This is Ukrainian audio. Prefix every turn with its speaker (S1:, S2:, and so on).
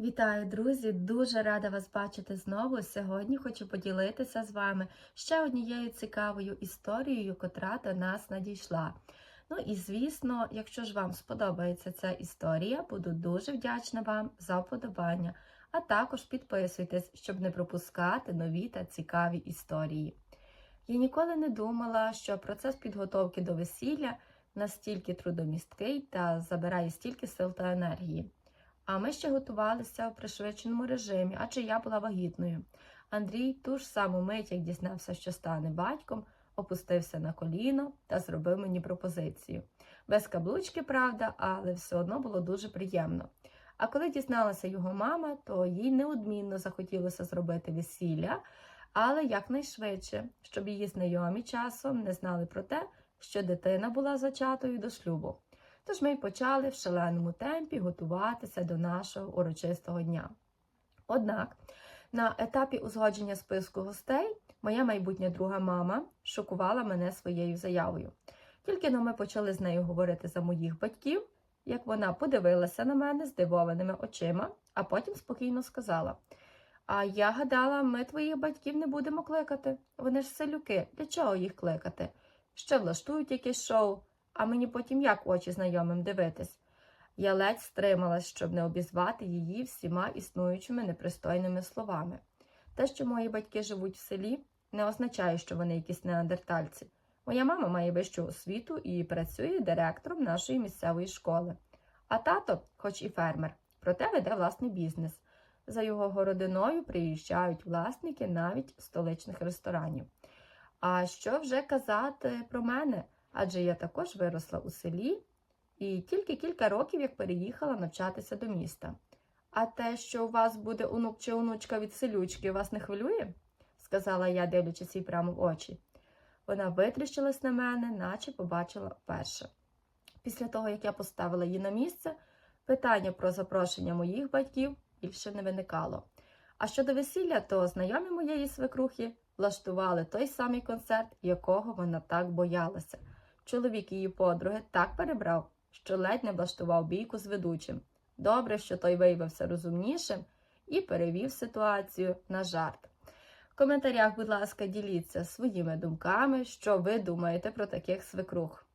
S1: Вітаю, друзі! Дуже рада вас бачити знову. Сьогодні хочу поділитися з вами ще однією цікавою історією, котра до нас надійшла. Ну і звісно, якщо ж вам сподобається ця історія, буду дуже вдячна вам за вподобання, а також підписуйтесь, щоб не пропускати нові та цікаві історії. Я ніколи не думала, що процес підготовки до весілля настільки трудомісткий та забирає стільки сил та енергії. А ми ще готувалися в пришвидшеному режимі, адже я була вагітною. Андрій ту ж саму мить, як дізнався, що стане батьком, опустився на коліно та зробив мені пропозицію. Без каблучки, правда, але все одно було дуже приємно. А коли дізналася його мама, то їй неодмінно захотілося зробити весілля, але якнайшвидше, щоб її знайомі часом не знали про те, що дитина була зачатою до шлюбу. Тож ми й почали в шаленому темпі готуватися до нашого урочистого дня. Однак на етапі узгодження списку гостей моя майбутня друга мама шокувала мене своєю заявою. Тільки но ми почали з нею говорити за моїх батьків, як вона подивилася на мене здивованими очима, а потім спокійно сказала: А я гадала, ми твоїх батьків не будемо кликати. Вони ж селюки, для чого їх кликати? Ще влаштують якесь шоу а мені потім як очі знайомим дивитись. Я ледь стрималась, щоб не обізвати її всіма існуючими непристойними словами. Те, що мої батьки живуть в селі, не означає, що вони якісь неандертальці. Моя мама має вищу освіту і працює директором нашої місцевої школи. А тато, хоч і фермер, проте веде власний бізнес. За його городиною приїжджають власники навіть столичних ресторанів. А що вже казати про мене? Адже я також виросла у селі і тільки кілька років як переїхала навчатися до міста. А те, що у вас буде онук чи онучка від селючки, вас не хвилює? сказала я, дивлячись їй прямо в очі. Вона витріщилась на мене, наче побачила вперше. Після того, як я поставила її на місце, питання про запрошення моїх батьків більше не виникало. А щодо весілля, то знайомі моєї свекрухи влаштували той самий концерт, якого вона так боялася. Чоловік її подруги так перебрав, що ледь не влаштував бійку з ведучим. Добре, що той виявився розумнішим і перевів ситуацію на жарт. В коментарях, будь ласка, діліться своїми думками, що ви думаєте про таких свекрух.